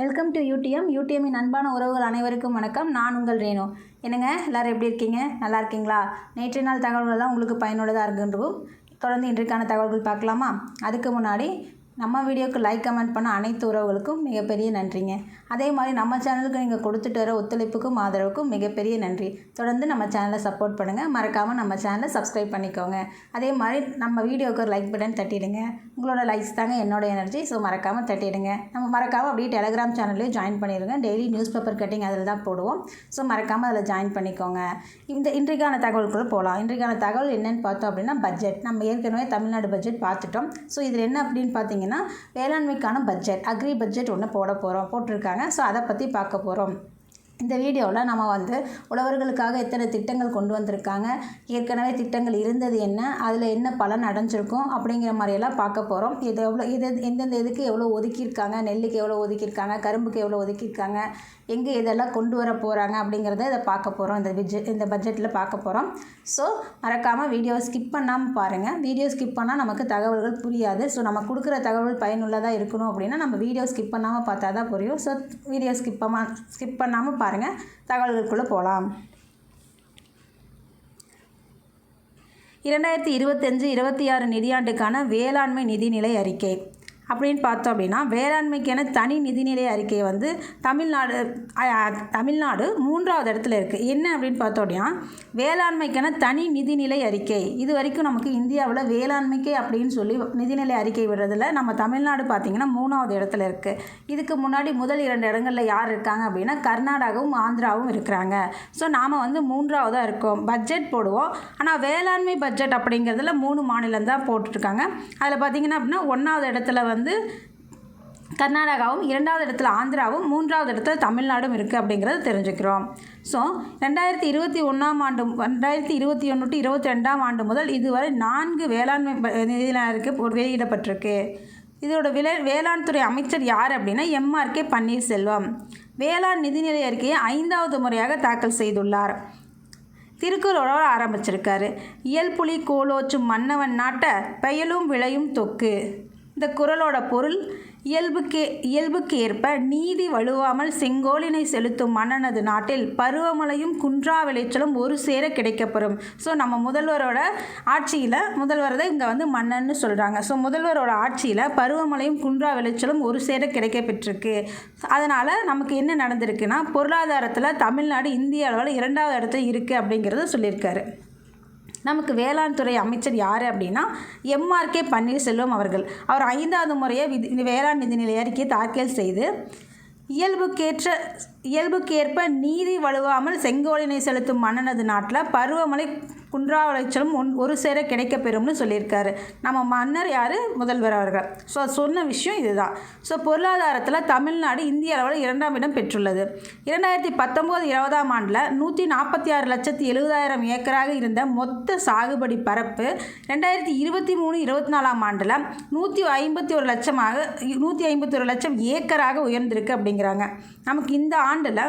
Welcome to UTM யூடிஎம்மின் அன்பான உறவுகள் அனைவருக்கும் வணக்கம். நான் உங்கள் ரேணு. என்னங்க எல்லோரும் எப்படி இருக்கீங்க? நல்லா இருக்கீங்களா? நேற்றைய நாள் தகவல்கள்லாம் உங்களுக்கு பயனுள்ளதாக இருக்குன்றவும் தொடர்ந்து இன்றைக்கான தகவல்கள் பார்க்கலாமா? அதுக்கு முன்னாடி நம்ம வீடியோக்கு லைக் கமெண்ட் பண்ண அனைத்து உறவுகளுக்கும் மிகப்பெரிய நன்றிங்க. அதே மாதிரி நம்ம சேனலுக்கு நீங்கள் கொடுத்துட்டு வர ஒத்துழைப்புக்கும் ஆதரவுக்கும் மிகப்பெரிய நன்றி. தொடர்ந்து நம்ம சேனலை சப்போர்ட் பண்ணுங்கள் மறக்காமல் நம்ம சேனலை சப்ஸ்கிரைப் பண்ணிக்கோங்க. அதே மாதிரி நம்ம வீடியோக்கு ஒரு லைக் பட்டன் தட்டிடுங்க. உங்களோட லைக்ஸ் தாங்க என்னோட எனர்ஜி ஸோ மறக்காமல் தட்டிடுங்க. நம்ம மறக்காமல் அப்படியே டெலகிராம் சேனல்லையும் ஜாயின் பண்ணிடுங்க டெய்லி நியூஸ் பேப்பர் கட்டிங் அதில் தான் போடுவோம். ஸோ மறக்காமல் அதில் ஜாயின் பண்ணிக்கோங்க. இந்த இன்றைக்கான தகவலுக்குள்ளே போகலாம் இன்றைக்கான தகவல் என்னென்னு பார்த்தோம் அப்படின்னா பட்ஜெட் நம்ம ஏற்கனவே தமிழ்நாடு பட்ஜெட் பார்த்துட்டோம். ஸோ இதில் என்ன அப்படின்னு பார்த்தீங்கன்னா வேளாண்மைக்கான பட்ஜெட் அக்ரி பட்ஜெட் ஒன்று போட போகிறோம் போட்டிருக்காங்க. ஸோ அதை பற்றி பார்க்க போகிறோம் இந்த வீடியோவில் நம்ம வந்து உழவர்களுக்காக எத்தனை திட்டங்கள் கொண்டு வந்திருக்காங்க ஏற்கனவே திட்டங்கள் இருந்தது என்ன அதில் என்ன பலன் அடைஞ்சிருக்கும் அப்படிங்கிற மாதிரியெல்லாம் பார்க்க போகிறோம் இது எவ்வளோ இது எந்தெந்த இதுக்கு எவ்வளோ ஒதுக்கியிருக்காங்க நெல்லுக்கு எவ்வளோ ஒதுக்கியிருக்காங்க கரும்புக்கு எவ்வளோ ஒதுக்கியிருக்காங்க எங்கே இதெல்லாம் கொண்டு வர போகிறாங்க அப்படிங்கிறத இதை பார்க்க போகிறோம் இந்த பட்ஜெட் இந்த பட்ஜெட்டில் பார்க்க போகிறோம் ஸோ மறக்காமல் வீடியோவை ஸ்கிப் பண்ணாமல் பாருங்கள் வீடியோ ஸ்கிப் பண்ணால் நமக்கு தகவல்கள் புரியாது. ஸோ நம்ம கொடுக்குற தகவல் பயனுள்ளதாக இருக்கணும் அப்படின்னா நம்ம வீடியோ ஸ்கிப் பண்ணாமல் பார்த்தா தான் புரியும். ஸோ வீடியோ ஸ்கிப் பண்ணாமல் ஸ்கிப் பண்ணாமல் பாருங்கள் தகவல்களுக்குள்ளே போகலாம் இரண்டாயிரத்தி இருபத்தஞ்சு இருபத்தி ஆறு நிதியாண்டுக்கான வேளாண்மை நிதிநிலை அறிக்கை. அப்படின்னு பார்த்தோம் அப்படின்னா வேளாண்மைக்கான தனி நிதிநிலை அறிக்கை வந்து தமிழ்நாடு தமிழ்நாடு மூன்றாவது இடத்துல இருக்குது என்ன அப்படின்னு பார்த்தோம் அப்படின்னா வேளாண்மைக்கான தனி நிதிநிலை அறிக்கை. இது வரைக்கும் நமக்கு இந்தியாவில் வேளாண்மைக்கு அப்படின்னு சொல்லி நிதிநிலை அறிக்கை விடுறதுல நம்ம தமிழ்நாடு பார்த்திங்கன்னா மூணாவது இடத்துல இருக்குது இதுக்கு முன்னாடி முதல் இரண்டு இடங்களில் யார் இருக்காங்க அப்படின்னா கர்நாடகாவும் ஆந்திராவும் இருக்கிறாங்க. ஸோ நாம் வந்து மூன்றாவதாக இருக்கோம். பட்ஜெட் போடுவோம். ஆனால் வேளாண்மை பட்ஜெட் அப்படிங்கிறதுல மூணு மாநிலம் தான் போட்டுட்ருக்காங்க. அதில் பார்த்திங்கன்னா அப்படின்னா ஒன்றாவது இடத்துல வந்து வந்து கர்நாடகாவும் இரண்டாவது இடத்துல ஆந்திராவும் மூன்றாவது இடத்துல தமிழ்நாடும் இருக்குது அப்படிங்கிறத தெரிஞ்சுக்கிறோம். ஸோ ரெண்டாயிரத்தி இருபத்தி ஒன்றாம் ஆண்டு ரெண்டாயிரத்தி இருபத்தி ஒன்று டு இருபத்தி ரெண்டாம் ஆண்டு முதல் இதுவரை நான்கு வேளாண்மை நிதியினருக்கு அறிக்கை வெளியிடப்பட்டிருக்கு. இதோட விலை வேளாண் துறை அமைச்சர் யார் அப்படின்னா எம்ஆர்கே பன்னீர்செல்வம். வேளாண் நிதிநிலை அறிக்கையை ஐந்தாவது முறையாக தாக்கல் செய்துள்ளார். திருக்குறளோட ஆரம்பிச்சிருக்காரு. இயல்புலி கோலோச்சும் மன்னவன் நாட்ட பெயலும் விளையும் தொக்கு. இந்த குரலோட பொருள் இயல்புக்கே இயல்புக்கு ஏற்ப நீதி வலுவாமல் செங்கோலினை செலுத்தும் மன்னனது நாட்டில் பருவமழையும் குன்றா விளைச்சலும் ஒரு சேர கிடைக்கப்பெறும். ஸோ நம்ம முதல்வரோட ஆட்சியில் முதல்வர் தான் இங்கே வந்து மன்னன்னு சொல்கிறாங்க ஸோ முதல்வரோட ஆட்சியில் பருவமழையும் குன்றா விளைச்சலும் ஒரு சேர கிடைக்க பெற்றிருக்கு அதனால் நமக்கு என்ன நடந்திருக்குன்னா பொருளாதாரத்தில் தமிழ்நாடு இந்திய அளவில் இரண்டாவது இடத்துல இருக்குது அப்படிங்கிறத சொல்லியிருக்காரு. நமக்கு வேளாண் துறை அமைச்சர் யார் அப்படின்னா எம்ஆர்கே பன்னீர்செல்வம் அவர்கள். அவர் ஐந்தாவது முறையை விதி வேளாண் நிதிநிலை அறிக்கையை தாக்கல் செய்து இயல்புக்கேற்ற இயல்புக்கேற்ப நீதி வலுவாமல் செங்கோலினை செலுத்தும் மன்னனது நாட்டில் பருவமழை குன்றா விளைச்சலும் ஒன் ஒரு சேர கிடைக்கப்பெறும்னு சொல்லியிருக்காரு. நம்ம மன்னர் யார்? முதல்வர் அவர்கள். ஸோ சொன்ன விஷயம் இதுதான். ஸோ பொருளாதாரத்தில் தமிழ்நாடு இந்திய அளவில் இரண்டாம் இடம் பெற்றுள்ளது. இரண்டாயிரத்தி பத்தொம்போது இருபதாம் ஆண்டில் நூற்றி நாற்பத்தி ஆறு லட்சத்தி எழுபதாயிரம் ஏக்கராக இருந்த மொத்த சாகுபடி பரப்பு ரெண்டாயிரத்தி இருபத்தி மூணு இருபத்தி நாலாம் ஆண்டில் நூற்றி ஐம்பத்தி ஒரு லட்சமாக நூற்றி ஐம்பத்தி ஒரு லட்சம் ஏக்கராக உயர்ந்திருக்கு அப்படிங்கிறாங்க. நமக்கு இந்த ஆண்டில்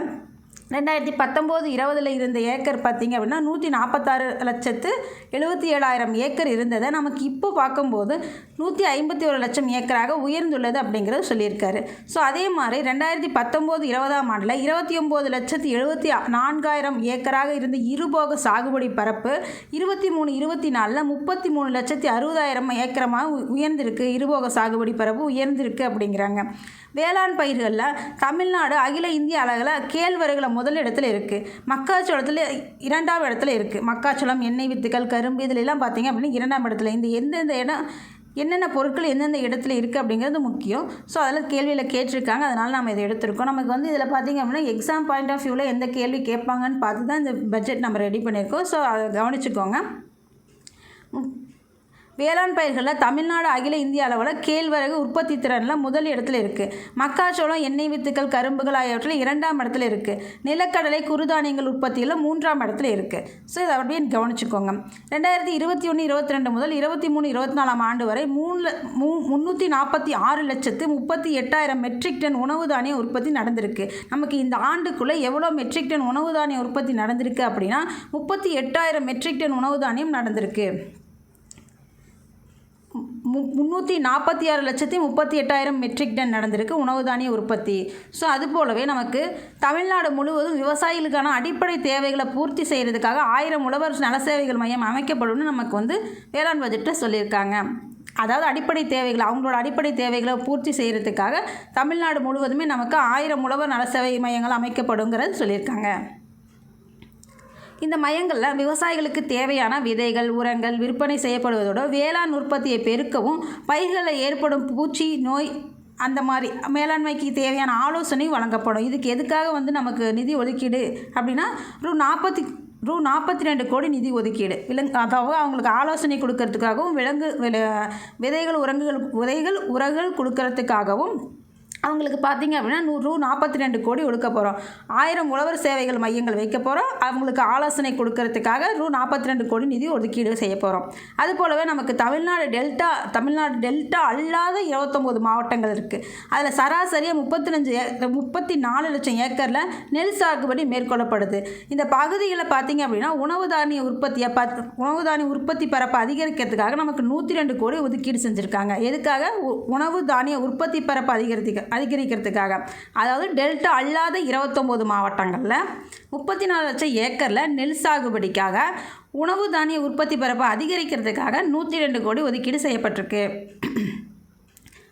ரெண்டாயிரத்தி பத்தொம்போது இருபதில் இருந்த ஏக்கர் பார்த்திங்க அப்படின்னா நூற்றி நாற்பத்தாறு லட்சத்து எழுபத்தி ஏழாயிரம் ஏக்கர் இருந்ததை நமக்கு இப்போ பார்க்கும்போது நூற்றி ஐம்பத்தி ஒரு லட்சம் ஏக்கராக உயர்ந்துள்ளது அப்படிங்கிறத சொல்லியிருக்காரு. ஸோ அதே மாதிரி ரெண்டாயிரத்தி பத்தொம்போது இருபதாம் ஆண்டில் இருபத்தி ஒம்பது லட்சத்து எழுபத்தி நான்காயிரம் ஏக்கராக இருந்த இருபோக சாகுபடி பரப்பு இருபத்தி மூணு இருபத்தி நாலில் முப்பத்தி மூணு லட்சத்தி அறுபதாயிரம் ஏக்கரமாக உயர்ந்திருக்கு. இருபோக சாகுபடி பரப்பு உயர்ந்திருக்கு அப்படிங்கிறாங்க. வேளாண் பயிர்களில் தமிழ்நாடு அகில இந்திய அளவில் கேழ்வரகில் முதல் இடத்துல இருக்குது மக்காச்சோளத்தில் இரண்டாம் இடத்துல இருக்குது மக்காச்சோளம் எண்ணெய் வித்துக்கள் கரும்பு இதிலெல்லாம் பார்த்தீங்க அப்படின்னா இரண்டாம் இடத்துல. இந்த எந்தெந்த இடம் என்னென்ன பொருட்கள் எந்தெந்த இடத்துல இருக்குது அப்படிங்கிறது முக்கியம். ஸோ அதில் கேள்வியில் கேட்டிருக்காங்க. அதனால் நம்ம இதை எடுத்திருக்கோம். நமக்கு வந்து இதில் பார்த்தீங்க அப்படின்னா எக்ஸாம் பாயிண்ட் ஆஃப் வியூவில் எந்த கேள்வி கேட்பாங்கன்னு பார்த்து தான் இந்த பட்ஜெட் நம்ம ரெடி பண்ணியிருக்கோம். ஸோ அதை கவனிச்சுக்கோங்க. வேளாண் பயிர்களில் தமிழ்நாடு அகில இந்திய அளவில் கேழ்வரகு உற்பத்தி திறனில் முதல் இடத்துல இருக்குது மக்காச்சோளம் எண்ணெய் வித்துக்கள் கரும்புகள் ஆகியவற்றில் இரண்டாம் இடத்துல இருக்குது நிலக்கடலை குறுதானியங்கள் உற்பத்தியில் மூன்றாம் இடத்துல இருக்குது ஸோ இதை அப்படியே கவனிச்சுக்கோங்க. ரெண்டாயிரத்தி இருபத்தி ஒன்று இருபத்தி ரெண்டு முதல் இருபத்தி மூணு இருபத்தி நாலாம் ஆண்டு வரை மூணு மூ முந்நூற்றி நாற்பத்தி ஆறு லட்சத்து முப்பத்தி எட்டாயிரம் மெட்ரிக் டன் உணவு தானிய உற்பத்தி நடந்திருக்கு. நமக்கு இந்த ஆண்டுக்குள்ளே எவ்வளோ மெட்ரிக் டன் உணவு தானிய உற்பத்தி நடந்திருக்கு அப்படின்னா முப்பத்தி எட்டாயிரம் மெட்ரிக் டன் உணவு தானியம் நடந்திருக்கு. முந்நூற்றி நாற்பத்தி ஆறு லட்சத்தி முப்பத்தி எட்டாயிரம் மெட்ரிக் டன் நடந்திருக்கு உணவு தானிய உற்பத்தி. ஸோ அது போலவே நமக்கு தமிழ்நாடு முழுவதும் விவசாயிகளுக்கான அடிப்படை தேவைகளை பூர்த்தி செய்கிறதுக்காக ஆயிரம் உழவர் நலசேவைகள் மையம் அமைக்கப்படும்னு நமக்கு வந்து வேளாண் பட்ஜெட்டில் சொல்லியிருக்காங்க. அதாவது அடிப்படை தேவைகளை அவங்களோட அடிப்படை தேவைகளை பூர்த்தி செய்கிறதுக்காக தமிழ்நாடு முழுவதுமே நமக்கு ஆயிரம் உழவர் நலசேவை மையங்கள் அமைக்கப்படுங்கிறது சொல்லியிருக்காங்க. இந்த மையங்களில் விவசாயிகளுக்கு தேவையான விதைகள் உரங்கள் விற்பனை செய்யப்படுவதோடு வேளாண் உற்பத்தியை பெருக்கவும் பயிர்களில் ஏற்படும் பூச்சி நோய் அந்த மாதிரி மேலாண்மைக்கு தேவையான ஆலோசனை வழங்கப்படும். இதுக்கு எதுக்காக வந்து நமக்கு நிதி ஒதுக்கீடு அப்படின்னா ரூ நாற்பத்தி ரூ நாற்பத்தி ரெண்டு கோடி நிதி ஒதுக்கீடு. விலங்கு அதாவது அவங்களுக்கு ஆலோசனை கொடுக்கறதுக்காகவும் விலங்கு விதைகள் உரங்குகள் விதைகள் உரங்கள் கொடுக்கறதுக்காகவும் அவங்களுக்கு பார்த்தீங்க அப்படின்னா நூறு ரூ நாற்பத்தி ரெண்டு கோடி ஒடுக்க போகிறோம் ஆயிரம் உழவர் சேவைகள் மையங்கள் வைக்க போகிறோம் அவங்களுக்கு ஆலோசனை கொடுக்கறதுக்காக ரூ. நாற்பத்தி ரெண்டு கோடி நிதி ஒதுக்கீடு செய்ய போகிறோம் அது போலவே நமக்கு தமிழ்நாடு டெல்டா தமிழ்நாடு டெல்டா அல்லாத இருபத்தொம்போது மாவட்டங்கள் இருக்குது அதில் சராசரியாக முப்பத்தஞ்சு முப்பத்தி நாலு லட்சம் ஏக்கரில் நெல் சாகுபடி மேற்கொள்ளப்படுது. இந்த பகுதிகளில் பார்த்தீங்க அப்படின்னா உணவு தானிய உற்பத்தியை பத் உணவு தானிய உற்பத்தி பரப்பை அதிகரிக்கிறதுக்காக நமக்கு நூற்றி ரெண்டு கோடி ஒதுக்கீடு செஞ்சுருக்காங்க. எதுக்காக? உ- உணவு தானிய உற்பத்தி பரப்பை அதிகரிக்க அதிகரிக்கிறதுக்காக. அதாவது டெல்டா அல்லாத இருபத்தொம்போது மாவட்டங்களில் முப்பத்தி நாலு லட்சம் ஏக்கரில் நெல் சாகுபடிக்காக உணவு தானிய உற்பத்தி பரப்பை அதிகரிக்கிறதுக்காக நூற்றி ரெண்டு கோடி ஒதுக்கீடு செய்யப்பட்டிருக்கு.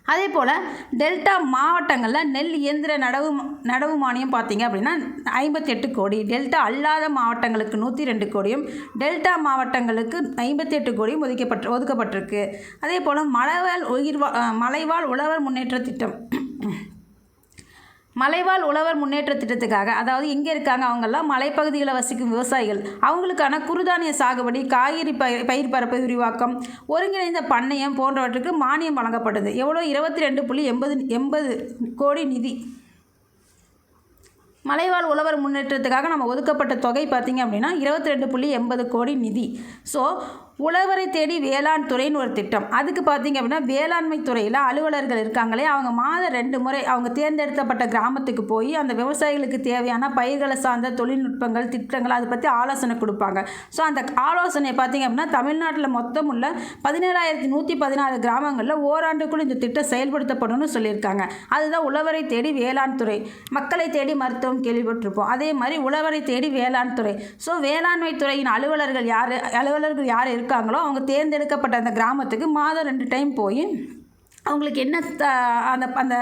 அதே போல் டெல்டா மாவட்டங்களில் நெல் இயந்திர நடவு நடவு மானியம் பார்த்தீங்க அப்படின்னா ஐம்பத்தெட்டு கோடி டெல்டா அல்லாத மாவட்டங்களுக்கு நூற்றி ரெண்டு கோடியும் டெல்டா மாவட்டங்களுக்கு ஐம்பத்தெட்டு கோடியும் ஒதுக்கப்பட்டு ஒதுக்கப்பட்டிருக்கு. அதே போல் மலைவாழ் உயிர் வா- மலைவாழ் உழவர் முன்னேற்ற திட்டம். மலைவாழ் உழவர் முன்னேற்ற திட்டத்துக்காக அதாவது எங்கே இருக்காங்க அவங்கெல்லாம் மலைப்பகுதிகளில் வசிக்கும் விவசாயிகள். அவங்களுக்கான குறுதானிய சாகுபடி காய்கறி பயிர் பயிர் பரப்பு விரிவாக்கம் ஒருங்கிணைந்த பண்ணையம் போன்றவற்றுக்கு மானியம் வழங்கப்படுது எவ்வளோ? இருபத்தி ரெண்டு புள்ளி எண்பது எண்பது கோடி நிதி. மலைவாழ் உழவர் முன்னேற்றத்துக்காக நம்ம ஒதுக்கப்பட்ட தொகை பார்த்திங்க அப்படின்னா இருபத்தி ரெண்டு புள்ளி எண்பது கோடி நிதி. ஸோ உழவரை தேடி வேளாண் துறைன்னு ஒரு திட்டம். அதுக்கு பார்த்தீங்க அப்படின்னா வேளாண்மை துறையில் அலுவலர்கள் இருக்காங்களே அவங்க மாதம் ரெண்டு முறை அவங்க தேர்ந்தெடுக்கப்பட்ட கிராமத்துக்கு போய் அந்த விவசாயிகளுக்கு தேவையான பயிர்களை சார்ந்த தொழில்நுட்பங்கள் திட்டங்கள் அதை பற்றி ஆலோசனை கொடுப்பாங்க. ஸோ அந்த ஆலோசனை பார்த்தீங்க அப்படின்னா தமிழ்நாட்டில் மொத்தம் உள்ள பதினேழாயிரத்தி நூற்றி பதினாறு கிராமங்களில் ஓராண்டுக்குள் இந்த திட்டம் செயல்படுத்தப்படணும்னு சொல்லியிருக்காங்க. அதுதான் உழவரை தேடி வேளாண் துறை. மக்களை தேடி மருத்துவம் கேள்விப்பட்டிருப்போம். அதே மாதிரி உழவரை தேடி வேளாண் துறை. ஸோ வேளாண்மை துறையின் அலுவலர்கள் யார்? அலுவலர்கள் யார் இருக்காங்களோ அவங்க தேர்ந்தெடுக்கப்பட்ட அந்த கிராமத்துக்கு மாதம் ரெண்டு டைம் போய் அவங்களுக்கு என்ன த- அந்த அந்த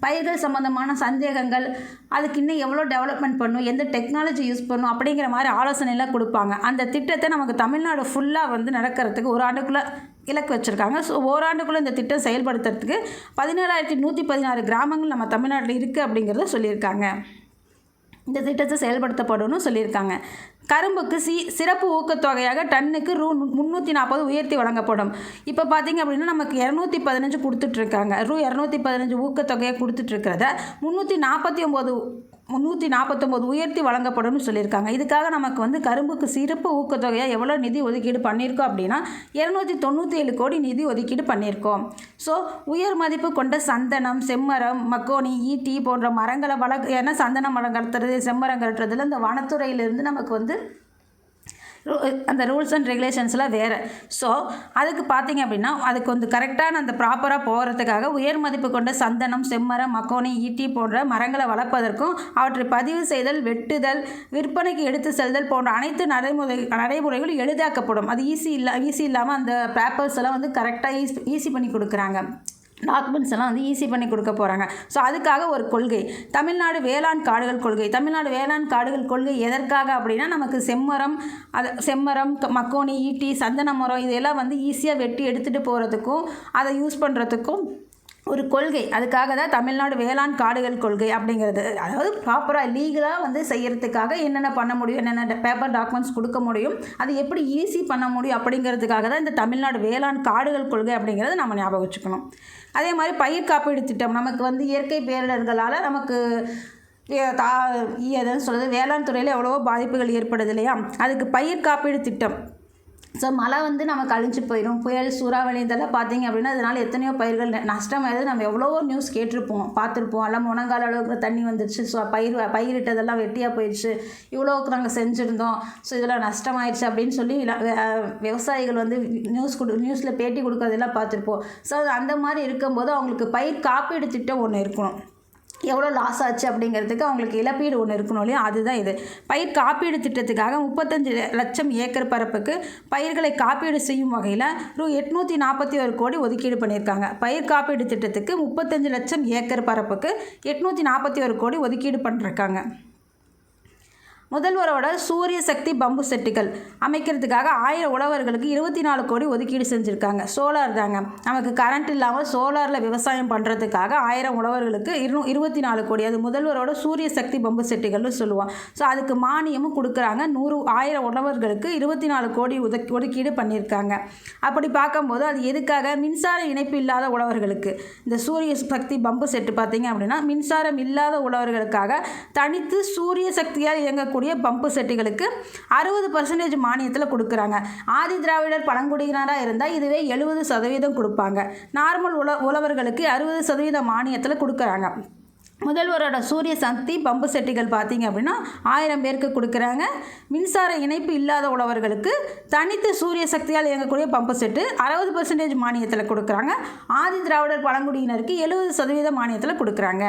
பயிர்கள் சம்மந்தமான சந்தேகங்கள் அதுக்கு இன்னும் எவ்வளோ டெவலப்மெண்ட் பண்ணும் எந்த டெக்னாலஜி யூஸ் பண்ணும் அப்படிங்கிற மாதிரி ஆலோசனைலாம் கொடுப்பாங்க. அந்த திட்டத்தை நமக்கு தமிழ்நாடு ஃபுல்லாக வந்து நடக்கிறதுக்கு ஒரு ஆண்டுக்குள்ளே இலக்கு வச்சுருக்காங்க. ஸோ ஓராண்டுக்குள்ளே இந்த திட்டம் செயல்படுத்துறதுக்கு பதினேழாயிரத்தி நூற்றி பதினாறு கிராமங்கள் நம்ம தமிழ்நாட்டில் இருக்குது அப்படிங்கிறத சொல்லியிருக்காங்க. இந்த திட்டத்தை செயல்படுத்தப்படணும்னு சொல்லியிருக்காங்க. கரும்புக்கு சி சிறப்பு ஊக்கத்தொகையாக டன்னுக்கு ரூ முந்நூற்றி நாற்பது உயர்த்தி வழங்கப்படும். இப்போ பார்த்தீங்க அப்படின்னா நமக்கு இரநூத்தி பதினஞ்சு கொடுத்துட்ருக்காங்க ரூ இரநூத்தி பதினஞ்சு ஊக்கத்தொகையை கொடுத்துட்ருக்கிறத முந்நூற்றி நாற்பத்தி ஒம்பது முந்நூற்றி நாற்பத்தொம்போது உயர்த்தி வழங்கப்படும்னு சொல்லியிருக்காங்க. இதுக்காக நமக்கு வந்து கரும்புக்கு சிறப்பு ஊக்கத்தொகையாக எவ்வளோ நிதி ஒதுக்கீடு பண்ணியிருக்கோம் அப்படின்னா இரநூத்தி தொண்ணூற்றி ஏழு கோடி நிதி ஒதுக்கீடு பண்ணியிருக்கோம். ஸோ உயர் மதிப்பு கொண்ட சந்தனம் செம்மரம் மக்கோனி ஈட்டி போன்ற மரங்களை வளர்க்க ஏன்னா சந்தன மரம் கட்டுறது செம்மரம் கட்டுறதுல இந்த வனத்துறையிலிருந்து நமக்கு வந்து அந்த ரூல்ஸ் அண்ட் ரெகுலேஷன்ஸ்லாம் வேறு. ஸோ அதுக்கு பார்த்தீங்க அப்படின்னா அதுக்கு வந்து கரெக்டான அந்த ப்ராப்பராக போகிறதுக்காக உயர் மதிப்பு கொண்ட சந்தனம் செம்மரம் மக்கோனி ஈட்டி போன்ற மரங்களை வளர்ப்பதற்கும் அவற்றை பதிவு செய்தல் வெட்டுதல் விற்பனைக்கு எடுத்து செல்தல் போன்ற அனைத்து நடைமுறை நடைமுறைகளும் எளிதாக்கப்படும். அது ஈஸி இல்லை ஈஸி இல்லாமல் அந்த பேப்பர்ஸ் எல்லாம் வந்து கரெக்டாக ஈஸி ஈஸி பண்ணி கொடுக்குறாங்க. டாக்குமெண்ட்ஸ் எல்லாம் வந்து ஈஸி பண்ணி கொடுக்க போகிறாங்க ஸோ அதுக்காக ஒரு கொள்கை. தமிழ்நாடு வேளாண் காடுகள் கொள்கை. தமிழ்நாடு வேளாண் காடுகள் கொள்கை எதற்காக அப்படின்னா நமக்கு செம்மரம் அது செம்மரம் மக்கோனி ஈட்டி சந்தன மரம் இதெல்லாம் வந்து ஈஸியாக வெட்டி எடுத்துகிட்டு போகிறதுக்கும் அதை யூஸ் பண்ணுறதுக்கும் ஒரு கொள்கை. அதுக்காக தான் தமிழ்நாடு வேளாண் காடுகள் கொள்கை அப்படிங்கிறது. அதாவது ப்ராப்பராக லீகலாக வந்து செய்கிறதுக்காக என்னென்ன பண்ண முடியும்? என்னென்ன பேப்பர் டாக்குமெண்ட்ஸ் கொடுக்க முடியும்? அது எப்படி ஈஸி பண்ண முடியும் அப்படிங்கிறதுக்காக தான் இந்த தமிழ்நாடு வேளாண் காடுகள் கொள்கை அப்படிங்கிறத நம்ம ஞாபகம் வச்சுக்கணும். அதே மாதிரி பயிர் காப்பீடு திட்டம். நமக்கு வந்து இயற்கை பேரிடர்களால் நமக்கு தா எதுன்னு சொல்கிறது வேளாண் துறையில் எவ்வளவோ பாதிப்புகள் ஏற்படுது இல்லையா? அதுக்கு பயிர் காப்பீடு திட்டம். ஸோ மழை வந்து நமக்கு அழிஞ்சு போயிடும் புயல் சூறாவளி இதெல்லாம் பார்த்தீங்க அப்படின்னா அதனால் எத்தனையோ பயிர்கள் ந- நஷ்டமாயிருது நம்ம எவ்வளவோ நியூஸ் கேட்டிருப்போம் பார்த்துருப்போம். எல்லாம் முழங்கால அளவுக்கு தண்ணி வந்துருச்சு. ஸோ பயிர் பயிரிட்டதெல்லாம் வெட்டியாக போயிடுச்சு இவ்வளோவுக்கு நாங்கள் செஞ்சுருந்தோம். ஸோ இதெல்லாம் நஷ்டமாயிடுச்சு அப்படின்னு சொல்லி விவசாயிகள் வந்து நியூஸ் கொடு நியூஸில் பேட்டி கொடுக்கறதெல்லாம் பார்த்துருப்போம். ஸோ அந்த மாதிரி இருக்கும்போது அவங்களுக்கு பயிர் காப்பீடு திட்டம் ஒன்று இருக்கணும். எவ்வளோ லாஸ் ஆச்சு அப்படிங்கிறதுக்கு அவங்களுக்கு இழப்பீடு ஒன்று இருக்கணும் இல்லையா? அதுதான் இது. பயிர் காப்பீடு திட்டத்துக்காக முப்பத்தஞ்சு லட்சம் ஏக்கர் பரப்புக்கு பயிர்களை காப்பீடு செய்யும் வகையில் ரூ எட்நூற்றி நாற்பத்தி ஒரு கோடி ஒதுக்கீடு பண்ணியிருக்காங்க. பயிர் காப்பீடு திட்டத்துக்கு முப்பத்தஞ்சு லட்சம் ஏக்கர் பரப்புக்கு எட்நூற்றி நாற்பத்தி ஒரு கோடி ஒதுக்கீடு பண்ணிருக்காங்க. முதல்வரோட சூரிய சக்தி பம்பு செட்டுகள் அமைக்கிறதுக்காக ஆயிரம் உழவர்களுக்கு இருபத்தி நாலு கோடி ஒதுக்கீடு செஞ்சுருக்காங்க. சோலார் தாங்க. நமக்கு கரண்ட் இல்லாமல் சோலாரில் விவசாயம் பண்ணுறதுக்காக ஆயிரம் உழவர்களுக்கு இரு இருபத்தி நாலு கோடி. அது முதல்வரோட சூரிய சக்தி பம்பு செட்டுகள்னு சொல்லுவோம். ஸோ அதுக்கு மானியமும் கொடுக்குறாங்க. நூறு ஆயிரம் உழவர்களுக்கு இருபத்தி நாலு கோடி ஒதுக்கி ஒதுக்கீடு பண்ணியிருக்காங்க. அப்படி பார்க்கும்போது அது எதுக்காக? மின்சார இணைப்பு இல்லாத உழவர்களுக்கு. இந்த சூரிய சக்தி பம்பு செட்டு பார்த்தீங்க அப்படின்னா மின்சாரம் இல்லாத உழவர்களுக்காக தனித்து சூரிய சக்தியால் இயங்கக்கூடிய பம்பு செட்டுகளுக்கு அறுபது பர்சன்டேஜ் மானியத்தில் கொடுக்குறாங்க. ஆதி திராவிடர் பழங்குடியினராக இருந்தால் இதுவே எழுபது சதவீதம் கொடுப்பாங்க. நார்மல் உழ உழவர்களுக்கு அறுபது சதவீத மானியத்தில் கொடுக்குறாங்க. முதல்வரோட சூரிய சக்தி பம்பு செட்டுகள் பார்த்தீங்க அப்படின்னா ஆயிரம் பேருக்கு கொடுக்குறாங்க. மின்சார இணைப்பு இல்லாத உழவர்களுக்கு தனித்து சூரிய சக்தியால் இயங்கக்கூடிய பம்பு செட்டு அறுபது பர்சன்டேஜ் மானியத்தில் கொடுக்குறாங்க. ஆதி திராவிடர் பழங்குடியினருக்கு எழுபது சதவீத மானியத்தில் கொடுக்குறாங்க.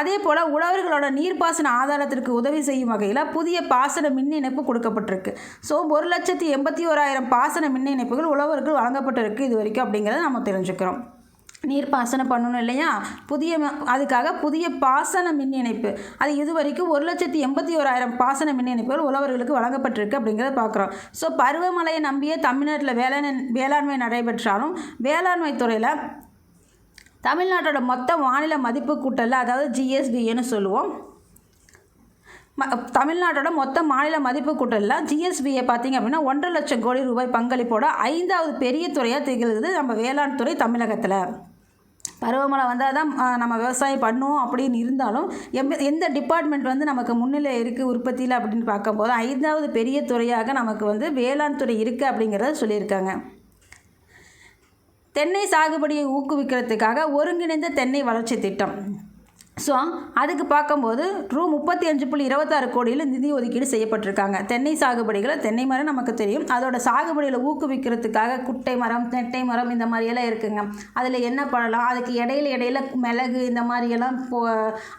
அதே போல் உழவர்களோட நீர்ப்பாசன ஆதாரத்திற்கு உதவி செய்யும் வகையில் புதிய பாசன மின் இணைப்பு கொடுக்கப்பட்டிருக்கு. ஸோ ஒரு லட்சத்தி எண்பத்தி ஓராயிரம் பாசன மின் இணைப்புகள் உழவர்கள் வழங்கப்பட்டிருக்கு இது வரைக்கும் அப்படிங்கிறத நம்ம தெரிஞ்சுக்கிறோம். நீர் பாசனம் பண்ணணும் இல்லையா? புதிய அதுக்காக புதிய பாசன மின் இணைப்பு அது இது வரைக்கும் ஒரு லட்சத்தி எண்பத்தி ஓராயிரம் பாசன மின் இணைப்புகள் உழவர்களுக்கு வழங்கப்பட்டிருக்கு அப்படிங்கிறத பார்க்குறோம் ஸோ பருவமழையை நம்பியே தமிழ்நாட்டில் வேளாண் வேளாண்மை நடைபெற்றாலும் வேளாண்மை துறையில் தமிழ்நாட்டோட மொத்த மாநில மதிப்பு கூட்டல் அதாவது ஜிஎஸ்பின்னு சொல்லுவோம். ம தமிழ்நாட்டோட மொத்த மாநில மதிப்பு கூட்டலில் ஜிஎஸ்பியை பார்த்திங்க அப்படின்னா ஒன்றரை லட்சம் கோடி ரூபாய் பங்களிப்போட ஐந்தாவது பெரிய துறையாக திகழ்கிறது நம்ம வேளாண் துறை தமிழகத்தில். பருவமழை வந்தால் தான் நம்ம விவசாயம் பண்ணுவோம் அப்படின்னு இருந்தாலும் எம் எந்த டிபார்ட்மெண்ட் வந்து நமக்கு முன்னிலை இருக்குது உற்பத்தியில் அப்படின்னு பார்க்கும்போது ஐந்தாவது பெரிய துறையாக நமக்கு வந்து வேளாண் துறை இருக்குது அப்படிங்கிறத சொல்லியிருக்காங்க. தென்னை சாகுபடியை ஊக்குவிக்கிறதுக்காக ஒருங்கிணைந்த தென்னை வளர்ச்சி திட்டம். ஸோ அதுக்கு பார்க்கும்போது ரூ முப்பத்தி அஞ்சு புள்ளி இருபத்தாறு கோடியில் நிதி ஒதுக்கீடு செய்யப்பட்டிருக்காங்க. தென்னை சாகுபடிகளை தென்னை மரம் நமக்கு தெரியும். அதோட சாகுபடியில் ஊக்குவிக்கிறதுக்காக குட்டை மரம் நெட்டை மரம் இந்த மாதிரியெல்லாம் இருக்குங்க. அதில் என்ன பண்ணலாம்? அதுக்கு இடையில இடையில மிளகு இந்த மாதிரியெல்லாம் போ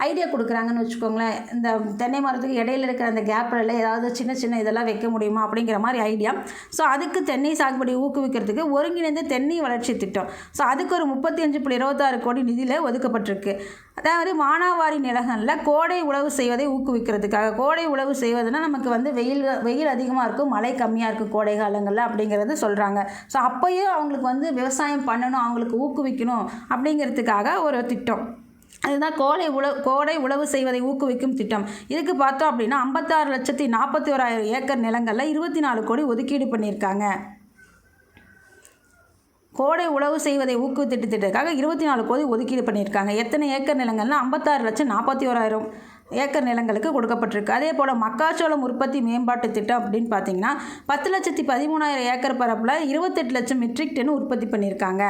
ஐடியா கொடுக்குறாங்கன்னு வச்சுக்கோங்களேன். இந்த தென்னை மரத்துக்கு இடையில இருக்கிற அந்த கேப்பில் ஏதாவது சின்ன சின்ன இதெல்லாம் வைக்க முடியுமா அப்படிங்கிற மாதிரி ஐடியா ஸோ அதுக்கு தென்னை சாகுபடி ஊக்குவிக்கிறதுக்கு ஒருங்கிணைந்த தென்னை வளர்ச்சி திட்டம். ஸோ அதுக்கு ஒரு முப்பத்தி அஞ்சு புள்ளி இருபத்தாறு கோடி நிதியில் ஒதுக்கப்பட்டிருக்கு. அதாவது மானாவாரி நிலங்களில் கோடை உழவு செய்வதை ஊக்குவிக்கிறதுக்காக. கோடை உழவு செய்வதுன்னா நமக்கு வந்து வெயில் வெயில் அதிகமாக இருக்கும் மழை கம்மியாக இருக்கும் கோடை காலங்களில் அப்படிங்கிறது சொல்கிறாங்க ஸோ அப்போயே அவங்களுக்கு வந்து விவசாயம் பண்ணணும் அவங்களுக்கு ஊக்குவிக்கணும் அப்படிங்கிறதுக்காக ஒரு திட்டம். அதுதான் கோடை உழவு கோடை உழவு செய்வதை ஊக்குவிக்கும் திட்டம். இதுக்கு பார்த்தோம் அப்படின்னா ஐம்பத்தாறு லட்சத்தி நாற்பத்தி ஓராயிரம் ஏக்கர் நிலங்களில் இருபத்தி நாலு கோடி ஒதுக்கீடு பண்ணியிருக்காங்க. கோடை உழவு செய்வதை ஊக்குவித்திட்டு திட்டத்துக்காக இருபத்தி நாலு கோடி ஒதுக்கீடு பண்ணியிருக்காங்க. எத்தனை ஏக்கர் நிலங்கள்னா ஐம்பத்தாறு லட்சம் நாற்பத்தி ஓராயிரம் ஏக்கர் நிலங்களுக்கு கொடுக்கப்பட்டிருக்கு. அதே போல் மக்காச்சோளம் உற்பத்தி மேம்பாட்டு திட்டம் அப்படின்னு பார்த்தீங்கன்னா பத்து லட்சத்தி பதிமூணாயிரம் ஏக்கர் பரப்பில் இருபத்தெட்டு லட்சம் மெட்ரிக் டன் உற்பத்தி பண்ணியிருக்காங்க.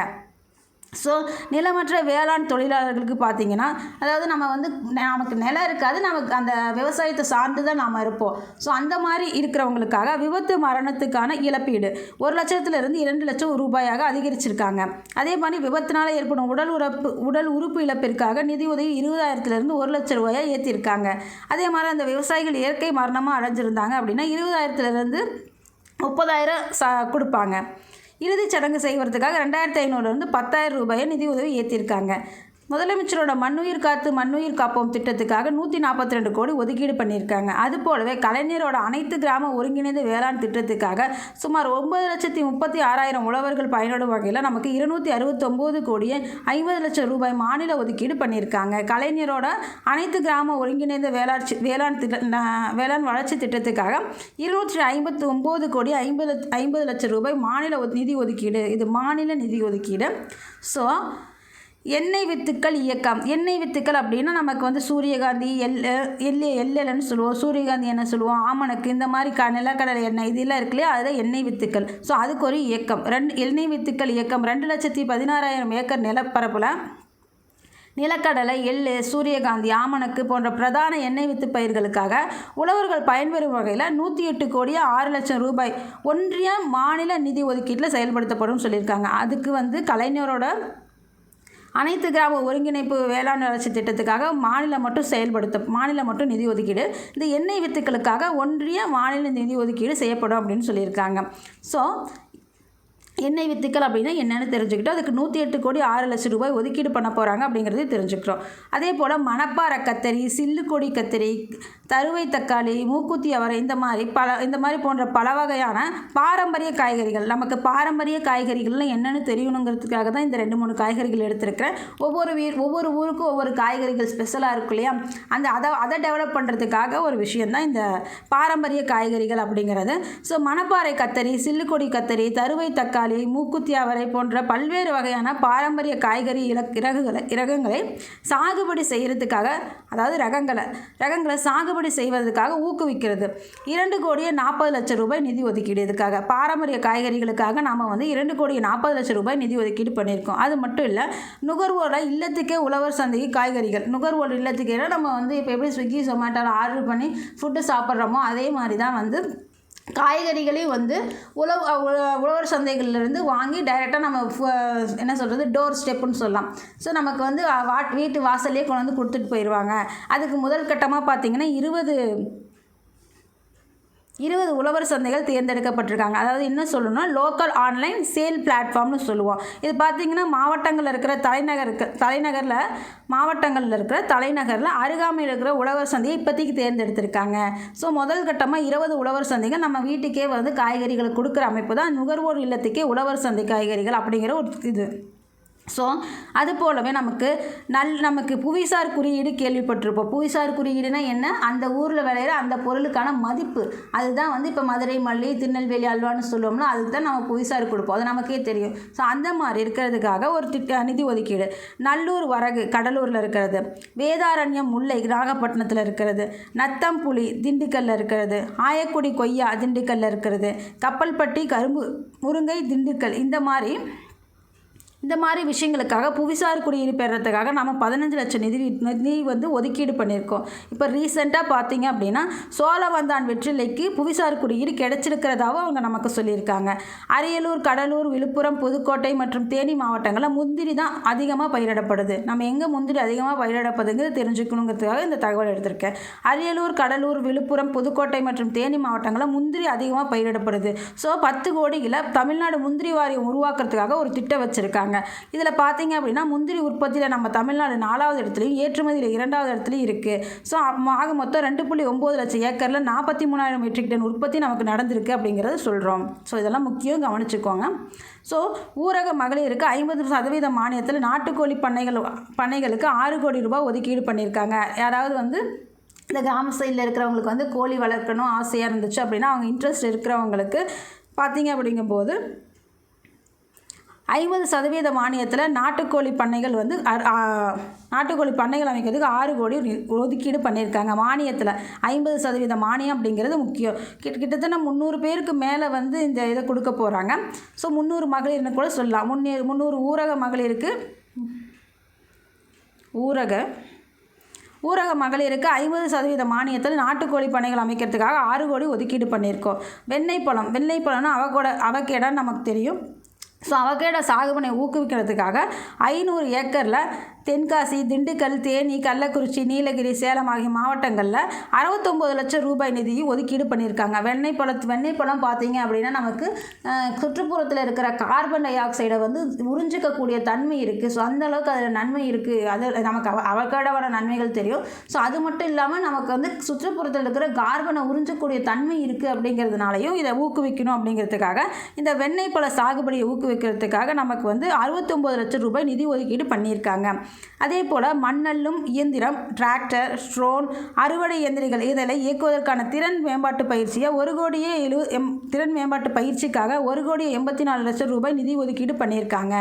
ஸோ நிலமற்ற வேளாண் தொழிலாளர்களுக்கு பார்த்தீங்கன்னா அதாவது நம்ம வந்து ந- நமக்கு நிலம் இருக்காது நமக்கு அந்த விவசாயத்தை சார்ந்து தான் நாம் இருப்போம். ஸோ அந்த மாதிரி இருக்கிறவங்களுக்காக விபத்து மரணத்துக்கான இழப்பீடு. ஒரு லட்சத்துலேருந்து இரண்டு லட்சம் ரூபாயாக அதிகரிச்சிருக்காங்க. அதே மாதிரி விபத்தினால் ஏற்படும் உடல் உறப்பு உடல் உறுப்பு இழப்பிற்காக நிதி உதவி இருபதாயிரத்துலேருந்து ஒரு லட்சம் ரூபாயாக ஏற்றிருக்காங்க அதே மாதிரி அந்த விவசாயிகள் இயற்கை மரணமாக அடைஞ்சிருந்தாங்க அப்படின்னா இருபதாயிரத்துலேருந்து முப்பதாயிரம் ச கொடுப்பாங்க. இறுதிச் சடங்கு செய்வதற்காக ரெண்டாயிரத்தி ஐநூறுலேருந்து பத்தாயிரம் ரூபாயை நிதி உதவி ஏற்றிருக்காங்க முதலமைச்சரோட மண்ணுயிர் காத்து மண்ணுயிர் காப்போம் திட்டத்துக்காக நூற்றி நாற்பத்தி ரெண்டு கோடி ஒதுக்கீடு பண்ணியிருக்காங்க. அது போலவே கலைஞரோட அனைத்து கிராம ஒருங்கிணைந்த வேளாண் திட்டத்துக்காக சுமார் ஒன்பது லட்சத்தி முப்பத்தி ஆறாயிரம் உழவர்கள் பயன்படும் வகையில் நமக்கு இருநூற்றி அறுபத்தொம்போது கோடியே ஐம்பது லட்சம் ரூபாய் மாநில ஒதுக்கீடு பண்ணியிருக்காங்க. கலைஞரோட அனைத்து கிராம ஒருங்கிணைந்த வேளாட்சி வேளாண் திட்ட வேளாண் வளர்ச்சி திட்டத்துக்காக இருநூற்றி ஐம்பத்தி ஒம்பது கோடி ஐம்பது ஐம்பது லட்சம் ரூபாய் மாநில நிதி ஒதுக்கீடு இது மாநில நிதி ஒதுக்கீடு. ஸோ எண்ணெய் வித்துக்கள் இயக்கம். எண்ணெய் வித்துக்கள் அப்படின்னா நமக்கு வந்து சூரியகாந்தி எல் எள்ளு எல்லன்னு சொல்லுவோம். சூரியகாந்தி என்ன சொல்லுவோம். ஆமணக்கு இந்த மாதிரி க நிலக்கடலை எண்ணெய் இதெல்லாம் இருக்கு இல்லையா? அதுதான் எண்ணெய் வித்துக்கள். ஸோ அதுக்கு ஒரு இயக்கம். ரெண்டு எண்ணெய் வித்துக்கள் இயக்கம். ரெண்டு லட்சத்தி பதினாறாயிரம் ஏக்கர் நிலப்பரப்பில் நிலக்கடலை எள்ளு சூரியகாந்தி ஆமணக்கு போன்ற பிரதான எண்ணெய் வித்து பயிர்களுக்காக உழவர்கள் பயன்பெறும் வகையில் நூற்றி எட்டு கோடியே ஆறு லட்சம் ரூபாய் ஒன்றிய மாநில நிதி ஒதுக்கீட்டில் செயல்படுத்தப்படும் சொல்லியிருக்காங்க. அதுக்கு வந்து கலைஞரோட அனைத்து கிராம ஒருங்கிணைப்பு வேளாண் வளர்ச்சி திட்டத்துக்காக மாநிலம் மட்டும் செயல்படுத்த மாநிலம் மட்டும் நிதி ஒதுக்கீடு. இந்த எண்ணெய் வித்துக்களுக்காக ஒன்றிய மாநில நிதி ஒதுக்கீடு செய்யப்படும் அப்படின்னு சொல்லியிருக்காங்க. ஸோ எண்ணெய் வித்துக்கள் அப்படின்னா என்னென்னு தெரிஞ்சுக்கிட்டோம் அதுக்கு நூற்றி எட்டு கோடி ஆறு லட்சம் ரூபாய் ஒதுக்கீடு பண்ண போகிறாங்க அப்படிங்கிறதையும் தெரிஞ்சுக்கிறோம். அதே போல் மணப்பாறை கத்தரி சில்லுக்கொடி கத்தரி தருவை தக்காளி மூக்குத்தி அவரை இந்த மாதிரி பல இந்த மாதிரி போன்ற பல வகையான பாரம்பரிய காய்கறிகள் நமக்கு பாரம்பரிய காய்கறிகள்லாம் என்னென்னு தெரியணுங்கிறதுக்காக தான் இந்த ரெண்டு மூணு காய்கறிகள் எடுத்திருக்கிறேன். ஒவ்வொரு வீர் ஒவ்வொரு ஊருக்கும் ஒவ்வொரு காய்கறிகள் ஸ்பெஷலாக இருக்கும் இல்லையா? அந்த அதை அதை டெவலப் பண்ணுறதுக்காக ஒரு விஷயந்தான் இந்த பாரம்பரிய காய்கறிகள் அப்படிங்கிறது. ஸோ மணப்பாறை கத்தரி சில்லுக்கொடி கத்தரி தருவை தக்காளி மூக்குத்தி அவரை போன்ற பல்வேறு வகையான பாரம்பரிய காய்கறி இலக் இறகுகளை இறகங்களை சாகுபடி செய்கிறதுக்காக அதாவது ரகங்களை ரகங்களை சாகுபடி செய்வதற்காக ஊக்குவிக்கிறது. இரண்டு கோடியே நாற்பது லட்சம் ரூபாய் நிதி ஒதுக்கீடு இதுக்காக. பாரம்பரிய காய்கறிகளுக்காக நாம் வந்து இரண்டு கோடியே நாற்பது லட்சம் ரூபாய் நிதி ஒதுக்கீடு பண்ணியிருக்கோம். அது மட்டும் இல்லை நுகர்வோரை இல்லத்துக்கே உழவர் சந்தைக்கு காய்கறிகள் நுகர்வோர் இல்லத்துக்கே நம்ம வந்து இப்போ எப்படி ஸ்விக்கி ஜொமேட்டோவில் ஆர்டர் பண்ணி ஃபுட்டு சாப்பிட்றோமோ அதே மாதிரி தான் வந்து காய்கறிகளையும் வந்து உழவு உழவர் சந்தைகள்லேருந்து வாங்கி டைரெக்டாக நம்ம ஃப- என்ன சொல்கிறது டோர் ஸ்டெப்புன்னு சொல்லலாம். ஸோ நமக்கு வந்து வாட் வீட்டு வாசல்லே கொண்டு வந்து கொடுத்துட்டு போயிடுவாங்க அதுக்கு முதல் கட்டமாக பார்த்திங்கன்னா இருபது இருபது உழவர் சந்தைகள் தேர்ந்தெடுக்கப்பட்டிருக்காங்க. அதாவது என்ன சொல்லணும்னா லோக்கல் ஆன்லைன் சேல் பிளாட்ஃபார்ம்னு சொல்லுவோம். இது பார்த்திங்கன்னா மாவட்டங்களில் இருக்கிற தலைநகருக்கு தலைநகரில் மாவட்டங்களில் இருக்கிற தலைநகரில் அருகாமையில் இருக்கிற உழவர் சந்தையை இப்போதைக்கு தேர்ந்தெடுத்திருக்காங்க. ஸோ முதல் கட்டமாக இருபது உழவர் சந்தைகள் நம்ம வீட்டுக்கே வந்து காய்கறிகள் கொடுக்குற அமைப்பு தான் நுகர்வோர் இல்லத்துக்கே உழவர் சந்தை காய்கறிகள் அப்படிங்கிற ஒரு இது. ஸோ அது போலவே நமக்கு நல் நமக்கு புவிசார் குறியீடு கேள்விப்பட்டிருப்போம். புவிசார் குறியீடுனா என்ன? அந்த ஊரில் விளையிற அந்த பொருளுக்கான மதிப்பு. அதுதான் வந்து இப்போ மதுரை மல்லி திருநெல்வேலி அல்வான்னு சொல்லுவோம்னா அதுக்கு தான் நம்ம புவிசார் கொடுப்போம். அது நமக்கே தெரியும். ஸோ அந்த மாதிரி இருக்கிறதுக்காக ஒரு திட்ட நிதி ஒதுக்கீடு. நல்லூர் வரகு கடலூரில் இருக்கிறது. வேதாரண்யம் முல்லை நாகப்பட்டினத்தில் இருக்கிறது. நத்தம்புலி திண்டுக்கல்லில் திண்டுக்கல்ல இருக்கிறது. ஆயக்குடி கொய்யா திண்டுக்கல்ல இருக்கிறது. கப்பல்பட்டி கரும்பு முருங்கை திண்டுக்கல் இந்த மாதிரி இந்த மாதிரி விஷயங்களுக்காக புவிசார் குடியிரு பெறத்துக்காக நம்ம பதினஞ்சு லட்சம் நிதி நிதி வந்து ஒதுக்கீடு பண்ணியிருக்கோம். இப்போ ரீசெண்டாக பார்த்தீங்க அப்படின்னா சோழவந்தான் வெற்றிலைக்கு புவிசார் குடியீடு கிடைச்சிருக்கிறதாவும் அவங்க நமக்கு சொல்லியிருக்காங்க. அரியலூர் கடலூர் விழுப்புரம் புதுக்கோட்டை மற்றும் தேனி மாவட்டங்களில் முந்திரி தான் அதிகமாக பயிரிடப்படுது. நம்ம எங்கே முந்திரி அதிகமாக பயிரிடப்படுதுங்கிறது தெரிஞ்சுக்கணுங்கிறதுக்காக இந்த தகவல் எடுத்திருக்கேன். அரியலூர் கடலூர் விழுப்புரம் புதுக்கோட்டை மற்றும் தேனி மாவட்டங்களில் முந்திரி அதிகமாக பயிரிடப்படுது. ஸோ பத்து கோடியில் தமிழ்நாடு முந்திரி வாரியம் உருவாக்குறதுக்காக ஒரு திட்டம் வச்சுருக்காங்க. இதில் பார்த்தீங்க அப்படின்னா முந்திரி உற்பத்தியில் நம்ம தமிழ்நாடு நாலாவது இடத்துலையும் ஏற்றுமதியில் இரண்டாவது இடத்துலையும் இருக்குது ஸோ ஆக மொத்தம் ரெண்டு புள்ளி ஒம்பது லட்சம் ஏக்கரில் நாற்பத்தி மூணாயிரம் மெட்ரிக் டன் உற்பத்தி நமக்கு நடந்திருக்கு அப்படிங்கிறத சொல்கிறோம் ஸோ இதெல்லாம் முக்கியம் கவனிச்சுக்கோங்க. ஸோ ஊரக மகளிருக்கு ஐம்பது சதவீத மானியத்தில் நாட்டுக்கோழி பண்ணைகள் பண்ணைகளுக்கு ஆறு கோடி ரூபாய் ஒதுக்கீடு பண்ணியிருக்காங்க. யாராவது வந்து இந்த கிராம சைடில் இருக்கிறவங்களுக்கு வந்து கோழி வளர்க்கணும் ஆசையாக இருந்துச்சு அப்படின்னா அவங்க இன்ட்ரெஸ்ட் இருக்கிறவங்களுக்கு பார்த்தீங்க அப்படிங்கும்போது ஐம்பது சதவீத மானியத்தில் நாட்டுக்கோழி பண்ணைகள் வந்து நாட்டுக்கோழி பண்ணைகள் அமைக்கிறதுக்கு ஆறு கோடி ஒதுக்கீடு பண்ணியிருக்காங்க. மானியத்தில் ஐம்பது சதவீத மானியம் அப்படிங்கிறது முக்கியம். கிட்ட கிட்டத்தட்ட முந்நூறு பேருக்கு மேலே வந்து இந்த இதை கொடுக்க போகிறாங்க ஸோ முந்நூறு மகளிர்னு கூட சொல்லலாம். முன்னே முந்நூறு ஊரக மகளிருக்கு ஊரக ஊரக மகளிருக்கு ஐம்பது சதவீத மானியத்தில் நாட்டுக்கோழி பண்ணைகள் அமைக்கிறதுக்காக ஆறு கோடி ஒதுக்கீடு பண்ணியிருக்கோம். வெண்ணெய் பழம் வெண்ணெய் பழம்னா அவகோட அவகேடான்னு நமக்கு தெரியும். ஸோ அவகேடோ சாகுபனை ஊக்குவிக்கிறதுக்காக ஐநூறு ஏக்கரில் தென்காசி திண்டுக்கல் தேனி கள்ளக்குறிச்சி நீலகிரி சேலம் ஆகிய மாவட்டங்களில் அறுபத்தொம்போது லட்சம் ரூபாய் நிதியும் ஒதுக்கீடு பண்ணியிருக்காங்க. வெண்ணெய் பழத்து வெண்ணெய் பழம் பார்த்தீங்க அப்படின்னா நமக்கு சுற்றுப்புறத்தில் இருக்கிற கார்பன் டை ஆக்சைடை வந்து உறிஞ்சிக்கக்கூடிய தன்மை இருக்குது ஸோ அந்தளவுக்கு அதில் நன்மை இருக்குது அது நமக்கு அவ அவகேடோட நன்மைகள் தெரியும். ஸோ அது மட்டும் இல்லாமல் நமக்கு வந்து சுற்றுப்புறத்தில் இருக்கிற கார்பனை உறிஞ்சக்கூடிய தன்மை இருக்குது அப்படிங்கிறதுனாலையும் இதை ஊக்குவிக்கணும் அப்படிங்கிறதுக்காக இந்த வெண்ணெய் பழ சாகுபடியை ஊக்குவிக்கிறதுக்காக நமக்கு வந்து அறுபத்தொம்போது லட்சம் ரூபாய் நிதி ஒதுக்கீடு பண்ணியிருக்காங்க. அதே போல் மண்ணல்லும் இயந்திரம் டிராக்டர் ஸ்ட்ரோன் அறுவடை இயந்திரங்கள் இதெல்லாம் இயக்குவதற்கான திறன் மேம்பாட்டு பயிற்சியை ஒரு கோடியே எழு எம் திறன் மேம்பாட்டு பயிற்சிக்காக ஒரு கோடியே எண்பத்தி நாலு லட்சம் ரூபாய் நிதி ஒதுக்கீடு பண்ணியிருக்காங்க.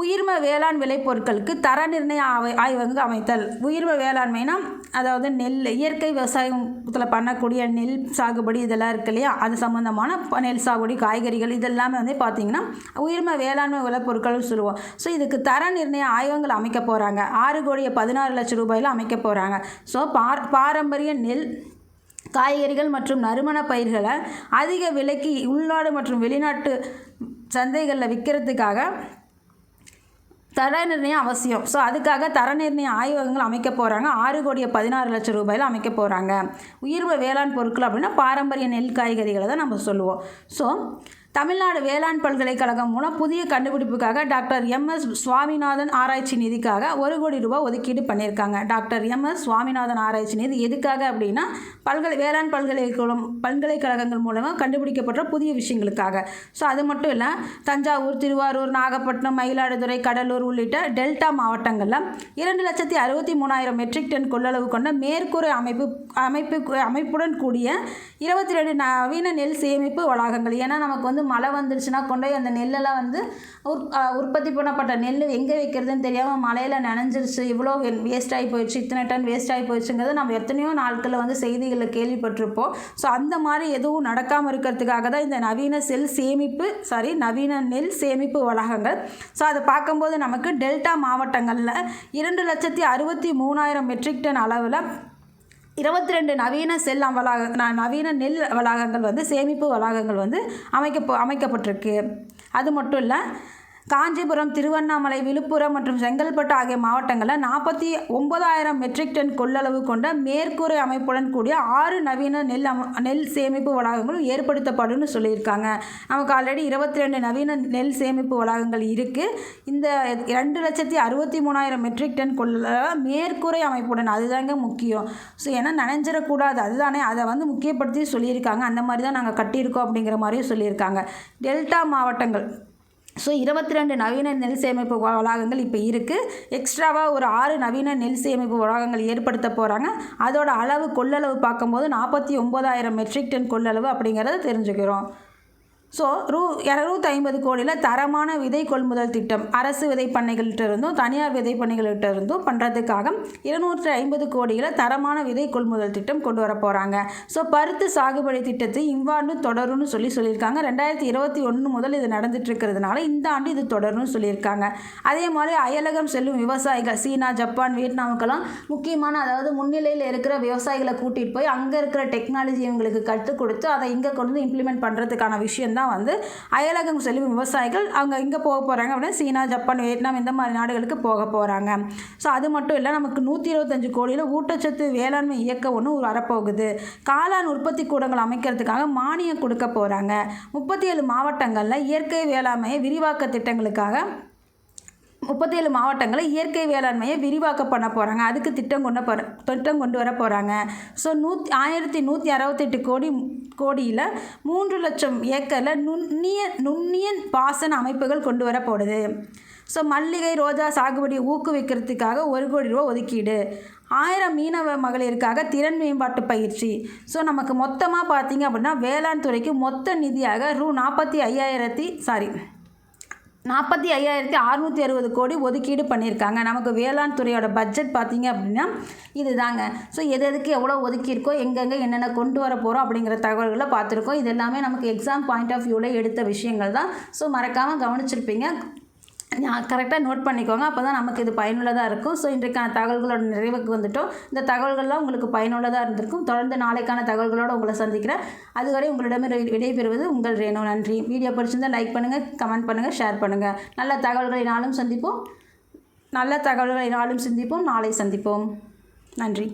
உயிர்ம வேளாண் விளைபொருட்களுக்கு தர நிர்ணய ஆவை ஆய்வகங்கள் அமைத்தல். உயிர்ம வேளாண்மைனா அதாவது நெல் இயற்கை விவசாயத்தில் பண்ணக்கூடிய நெல் சாகுபடி இதெல்லாம் இருக்கு இல்லையா? அது சம்மந்தமான நெல் சாகுபடி காய்கறிகள் இதெல்லாமே வந்து பார்த்திங்கன்னா உயிர்ம வேளாண்மை விளைபொருட்கள்னு சொல்லுவோம். ஸோ இதுக்கு தர நிர்ணய ஆய்வகங்கள் அமைக்க போகிறாங்க ஆறு கோடியே பதினாறு லட்சம் ரூபாயில் அமைக்க போகிறாங்க ஸோ பார் பாரம்பரிய நெல் காய்கறிகள் மற்றும் நறுமண பயிர்களை அதிக விலைக்கு உள்நாடு மற்றும் வெளிநாட்டு சந்தைகளில் விற்கிறதுக்காக தர நிர்ணயம் அவசியம். ஸோ அதுக்காக தர நிர்ணய ஆய்வகங்கள் அமைக்க போகிறாங்க ஆறு கோடியை பதினாறு லட்சம் ரூபாயில் அமைக்க போகிறாங்க உயிர்வ வேளாண் பொருட்கள் அப்படின்னா பாரம்பரிய நெல் காய்கறிகளை தான் நம்ம சொல்லுவோம். ஸோ தமிழ்நாடு வேளாண் பல்கலைக்கழகம் மூலம் புதிய கண்டுபிடிப்புக்காக டாக்டர் எம்எஸ் சுவாமிநாதன் ஆராய்ச்சி நிதிக்காக ஒரு கோடி ரூபாய் ஒதுக்கீடு பண்ணியிருக்காங்க. டாக்டர் எம்எஸ் சுவாமிநாதன் ஆராய்ச்சி நிதி எதுக்காக அப்படின்னா பல்கலை வேளாண் பல்கலைக்கழகம் பல்கலைக்கழகங்கள் மூலமாக கண்டுபிடிக்கப்பட்ட புதிய விஷயங்களுக்காக. ஸோ அது மட்டும் இல்லை தஞ்சாவூர் திருவாரூர் நாகப்பட்டினம் மயிலாடுதுறை கடலூர் உள்ளிட்ட டெல்டா மாவட்டங்களில் இரண்டு லட்சத்தி அறுபத்தி மூணாயிரம் மெட்ரிக் டன் கொள்ளளவு கொண்ட மேற்கூரை அமைப்பு அமைப்பு அமைப்புடன் கூடிய இருபத்தி ரெண்டு நவீன நெல் சேமிப்பு வளாகங்கள். ஏன்னா நமக்கு வந்து மழை வந்துருச்சுன்னா கொண்டு போய் அந்த நெல்லெல்லாம் வந்து உற் உற்பத்தி பண்ணப்பட்ட நெல் எங்கே வைக்கிறதுன்னு தெரியாமல் மழையில் நனைஞ்சிருச்சு. இவ்வளோ வேஸ்ட் ஆகி போயிடுச்சு. இத்தனை டன் வேஸ்ட் ஆகி போயிடுச்சுங்கிறது நம்ம எத்தனையோ நாட்களில் வந்து செய்திகளில் கேள்விப்பட்டிருப்போம். ஸோ அந்த மாதிரி எதுவும் நடக்காமல் இருக்கிறதுக்காக தான் இந்த நவீன செல் சேமிப்பு சாரி நவீன நெல் சேமிப்பு வளாகங்கள். ஸோ அதை பார்க்கும்போது நமக்கு டெல்டா மாவட்டங்களில் இரண்டு லட்சத்தி அறுபத்தி மூணாயிரம் மெட்ரிக் டன் அளவில் இருபத்தி ரெண்டு நவீன செல் வளாக ந- நவீன நெல் வளாகங்கள் வந்து சேமிப்பு வளாகங்கள் வந்து அமைக்க அமைக்கப்பட்டிருக்கு. அது மட்டும் இல்லை காஞ்சிபுரம் திருவண்ணாமலை விழுப்புரம் மற்றும் செங்கல்பட்டு ஆகிய மாவட்டங்களில் நாற்பத்தி ஒன்பதாயிரம் மெட்ரிக் டன் கொள்ளளவு கொண்ட மேற்கூரை அமைப்புடன் கூடிய ஆறு நவீன நெல் அம நெல் சேமிப்பு வளாகங்களும் ஏற்படுத்தப்படும்னு சொல்லியிருக்காங்க. நமக்கு ஆல்ரெடி இருபத்தி ரெண்டு நவீன நெல் சேமிப்பு வளாகங்கள் இருக்குது இந்த ரெண்டு லட்சத்தி அறுபத்தி மூணாயிரம் மெட்ரிக் டன் கொள்ள மேற்கூரை அமைப்புடன் அதுதாங்க முக்கியம். ஸோ ஏன்னா நனைஞ்சிடக்கூடாது. அதுதானே அதை வந்து முக்கியப்படுத்தி சொல்லியிருக்காங்க. அந்த மாதிரி தான் நாங்கள் கட்டியிருக்கோம் அப்படிங்கிற மாதிரியும் சொல்லியிருக்காங்க. டெல்டா மாவட்டங்கள். ஸோ இருபத்தி ரெண்டு நவீன நெல் சேமிப்பு வளாகங்கள் இப்போ இருக்குது எக்ஸ்ட்ராவாக ஒரு ஆறு நவீன நெல் சேமிப்பு வளாகங்கள் ஏற்படுத்த போகிறாங்க அதோட அளவு கொள்ளளவு பார்க்கும்போது நாற்பத்தி ஒம்பதாயிரம் மெட்ரிக் டன் கொள்ளளவு அப்படிங்கிறத தெரிஞ்சுக்கிறோம். ஸோ ரூ இரநூத்தி ஐம்பது கோடியில் தரமான விதை கொள்முதல் திட்டம். அரசு விதை பண்ணைகள்கிட்ட இருந்தும் தனியார் விதை பண்ணைகள்கிட்ட இருந்தும் பண்ணுறதுக்காக இருநூற்றி ஐம்பது கோடியில் தரமான விதை கொள்முதல் திட்டம் கொண்டு வர போகிறாங்க ஸோ பருத்து சாகுபடி திட்டத்தை இவ்வாண்டு தொடரும்னு சொல்லி சொல்லியிருக்காங்க. ரெண்டாயிரத்தி இருபத்தி ஒன்று முதல் இது நடந்துட்டு இருக்கிறதுனால இந்த ஆண்டு இது தொடரும்னு சொல்லியிருக்காங்க. அதே மாதிரி அயலகம் செல்லும் விவசாயிகள் சீனா ஜப்பான் வியட்நாமுக்கெல்லாம் முக்கியமான அதாவது முன்னிலையில் இருக்கிற விவசாயிகளை கூட்டிகிட்டு போய் அங்கே இருக்கிற டெக்னாலஜி இவங்களுக்கு கற்றுக் கொடுத்து அதை இங்கே கொண்டு வந்து இம்ப்ளிமெண்ட் பண்ணுறதுக்கான விஷயம் தான் வந்து அயலகம் செல்லும் விவசாயிகள் அவங்க இங்கே போக போகிறாங்க அப்படின்னா சீனா ஜப்பான் வியட்நாம் இந்த மாதிரி நாடுகளுக்கு போக போகிறாங்க ஸோ அது மட்டும் இல்லை நமக்கு நூற்றி இருபத்தஞ்சு கோடியில் ஊட்டச்சத்து வேளாண்மை இயக்கம் ஒன்று வரப்போகுது. காளான் உற்பத்தி கூடங்கள் அமைக்கிறதுக்காக மானியம் கொடுக்க போகிறாங்க முப்பத்தி ஏழு மாவட்டங்களில் இயற்கை வேளாண்மையை விரிவாக்க திட்டங்களுக்காக முப்பத்தேழு மாவட்டங்களை இயற்கை வேளாண்மையை விரிவாக்க பண்ண போகிறாங்க அதுக்கு திட்டம் கொண்டு போகிற திட்டம் கொண்டு வர போகிறாங்க ஸோ நூத் ஆயிரத்தி நூற்றி அறுபத்தெட்டு கோடி கோடியில் மூன்று லட்சம் ஏக்கரில் நுண்ணிய நுண்ணிய பாசன அமைப்புகள் கொண்டு வர போடுது ஸோ மல்லிகை ரோஜா சாகுபடியை ஊக்குவிக்கிறதுக்காக ஒரு கோடி ரூபா ஒதுக்கீடு. ஆயிரம் மீனவ மகளிருக்காக திறன் மேம்பாட்டு பயிற்சி. ஸோ நமக்கு மொத்தமாக பார்த்தீங்க அப்படின்னா வேளாண் துறைக்கு மொத்த நிதியாக ரூ நாற்பத்தி ஐயாயிரத்தி சாரி நாற்பத்தி ஐயாயிரத்தி அறுநூற்றி அறுபது கோடி ஒதுக்கீடு பண்ணியிருக்காங்க. நமக்கு வேளாண் துறையோட பட்ஜெட் பார்த்தீங்க அப்படின்னா இதுதாங்க. ஸோ எது எதுக்கு எவ்வளோ ஒதுக்கியிருக்கோ எங்கெங்கே என்னென்ன கொண்டு வர போகிறோம் அப்படிங்கிற தகவல்களை பார்த்துருக்கோம். இது எல்லாமே நமக்கு எக்ஸாம் பாயிண்ட் ஆஃப் வியூவில் எடுத்த விஷயங்கள் தான். ஸோ மறக்காமல் கவனிச்சிருப்பீங்க. கரெக்டாக நோட் பண்ணிக்கோங்க. அப்போ தான் நமக்கு இது பயனுள்ளதாக இருக்கும். ஸோ இன்றைக்கான தகவல்களோட நிறைவுக்கு வந்துட்டோம். இந்த தகவல்கள்லாம் உங்களுக்கு பயனுள்ளதாக இருந்திருக்கும். தொடர்ந்து நாளைக்கான தகவல்களோடு உங்களை சந்திக்கிறேன். அதுவரை உங்களிடமே விடைபெறுவது உங்கள் ரேணு. நன்றி. வீடியோ பிடிச்சிருந்தால் லைக் பண்ணுங்கள் கமெண்ட் பண்ணுங்கள் ஷேர் பண்ணுங்கள் நல்ல தகவல்களை நாளும் சந்திப்போம். நல்ல தகவல்களை நாளும் சந்திப்போம். நாளை சந்திப்போம். நன்றி.